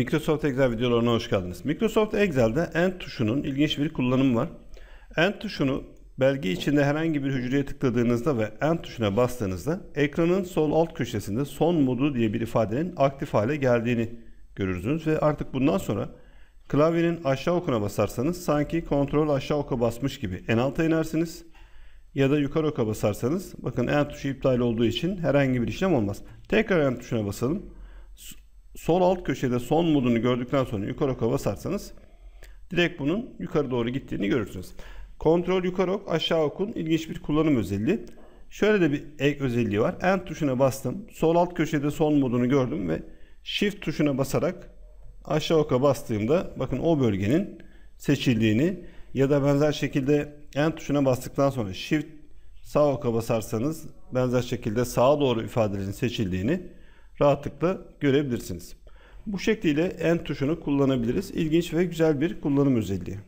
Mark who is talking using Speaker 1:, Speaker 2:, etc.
Speaker 1: Microsoft Excel videolarına hoş geldiniz. Microsoft Excel'de End tuşunun ilginç bir kullanımı var. End tuşunu belge içinde herhangi bir hücreye tıkladığınızda ve End tuşuna bastığınızda ekranın sol alt köşesinde son modu diye bir ifadenin aktif hale geldiğini görürsünüz ve artık bundan sonra klavyenin aşağı okuna basarsanız sanki kontrol aşağı oka basmış gibi en alta inersiniz ya da yukarı oka basarsanız bakın End tuşu iptal olduğu için herhangi bir işlem olmaz. Tekrar End tuşuna basalım sol alt köşede son modunu gördükten sonra yukarı oka basarsanız direkt bunun yukarı doğru gittiğini görürsünüz. Kontrol yukarı ok aşağı okun ilginç bir kullanım özelliği. Şöyle de bir ek özelliği var. End tuşuna bastım. Sol alt köşede son modunu gördüm ve Shift tuşuna basarak aşağı oka bastığımda bakın o bölgenin seçildiğini ya da benzer şekilde End tuşuna bastıktan sonra Shift sağ oka basarsanız benzer şekilde sağa doğru ifadelerin seçildiğini rahatlıkla görebilirsiniz. Bu şekliyle end tuşunu kullanabiliriz. İlginç ve güzel bir kullanım özelliği.